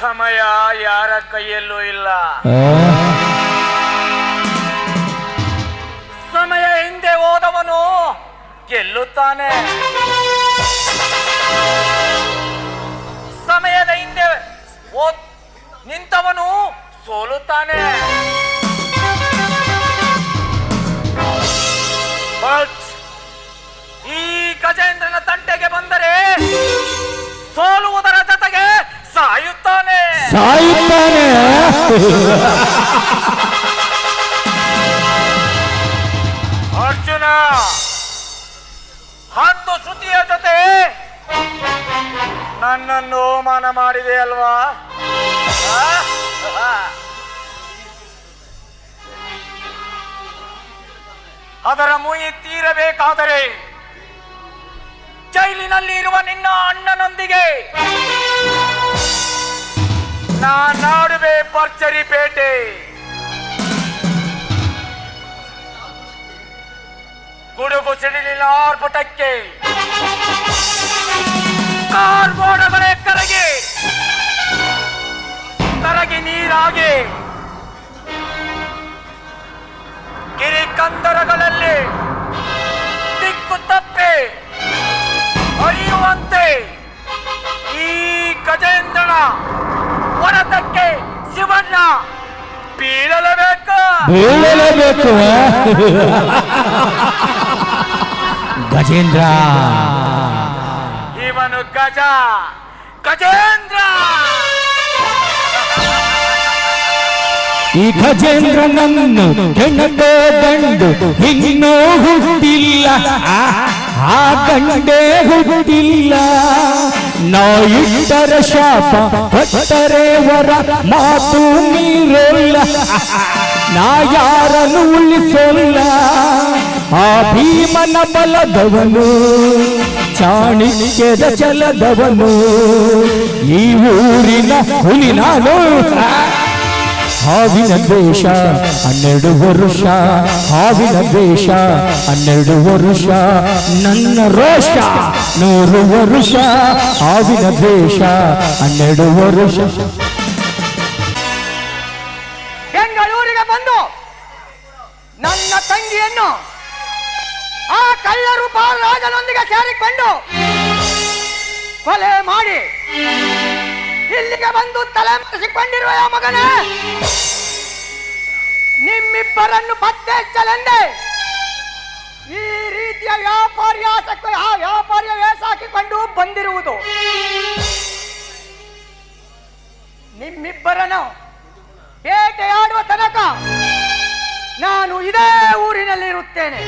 ಸಮಯ ಯಾರ ಕೈಯಲ್ಲೂ ಇಲ್ಲ. ಸಮಯ ಹಿಂದೆ ಹೋದವನು ಗೆಲ್ಲುತ್ತಾನೆ. ಸಮಯದ ಹಿಂದೆ ನಿಂತವನು ಸೋಲುತ್ತಾನೆ. ಸಾಯುತ್ತಾನೆ ಅರ್ಜುನ, ಹತ್ತು ಶ್ರುತಿಯ ಜೊತೆ ನನ್ನನ್ನು ಅವಮಾನ ಮಾಡಿದೆ ಅಲ್ವಾ. ಅದರ ಮುಯಿ ತೀರಬೇಕಾದರೆ ಜೈಲಿನಲ್ಲಿ ಇರುವ ನಿನ್ನ ಅಣ್ಣನೊಂದಿಗೆ ನಾನಾಡುವೆ ಪರ್ಚರಿ ಪೇಟೆ. ಗುಡುಗು ಸಿಡಿಲಿನ ಆರ್ಭಟಕ್ಕೆ. ಕಾರ್ಮೋಡಗಳೇ ಕರಗಿ. ಕರಗಿ ನೀರಾಗಿ. ಗಿರಿ ಕಂದರಗಳಲ್ಲಿ ದಿಕ್ಕು ತಪ್ಪಿ. ಹರಿಯುವಂತೆ ಈ ಗಜೇಂದ್ರನ ಹೊರತಕ್ಕೆ ಶಿವಣ್ಣ ಬೀಳಲೇಬೇಕು ಬೀಳಲೇಬೇಕು ಗಜೇಂದ್ರ ಇವನು ಗಜ ಗಜೇಂದ್ರ ಈ ಗಜೇಂದ್ರನನ್ನು ಕೆಣಕೋ ಗಂಡು ಇನ್ನೂ ಹುಟ್ಟಿಲ್ಲ ಆ, ಆ ಗಂಡೇ ಹುಟ್ಟಿಲ್ಲ ನಾವು ಇಟ್ಟರ ಶಾಪ ಕೊಟ್ಟರೆ ವರ, ಮಾತು ಮೀರೋಲ್ಲ ನಾ ಯಾರನ್ನು ಉಳಿಸೋಲ್ಲ. ಆ ಭೀಮನ ಬಲದವನು, ಚಾಣಿಕ್ಯದ ಚಲದವನು. ಈ ಊರಿನ ಹುಲಿ ನಾನು. ಹಾವಿನ ದ್ವೇಷ, ಹನ್ನೆರಡು ವರುಷ, ಹಾವಿನ ದ್ವೇಷ, ಹನ್ನೆರಡು ವರುಷ, ನನ್ನ ರೋಷ, ನೂರು ವರುಷ, ಹಾವಿನ ದ್ವೇಷ, ಹನ್ನೆರಡು ವರುಷ. ಬೆಂಗಳೂರಿಗೆ ಬಂದು ನನ್ನ ತಂಗಿಯನ್ನು ಆ ಕಳ್ಳರು ರಾಜನೊಂದಿಗೆ ಸೇರಿಕೊಂಡು ಕೊಲೆ ಮಾಡಿ ಇಲ್ಲಿಗೆ ಬಂದು ತಲೆ ಮರೆಸಿಕೊಂಡಿರುವ ಮಗನೇ! ನಿಮ್ಮಿಬ್ಬರನ್ನು ಪತ್ತೆ ಚಲೆಂದೆ ಈ ರೀತಿಯ ವ್ಯಾಪಾರಿಯ ಆ ವ್ಯಾಪಾರಿಯ ವೇಷ ಹಾಕಿಕೊಂಡು ಬಂದಿರುವುದು. ನಿಮ್ಮಿಬ್ಬರನ್ನು ಬೇಟೆಯಾಡುವ ತನಕ ನಾನು ಇದೇ ಊರಿನಲ್ಲಿ ಇರುತ್ತೇನೆ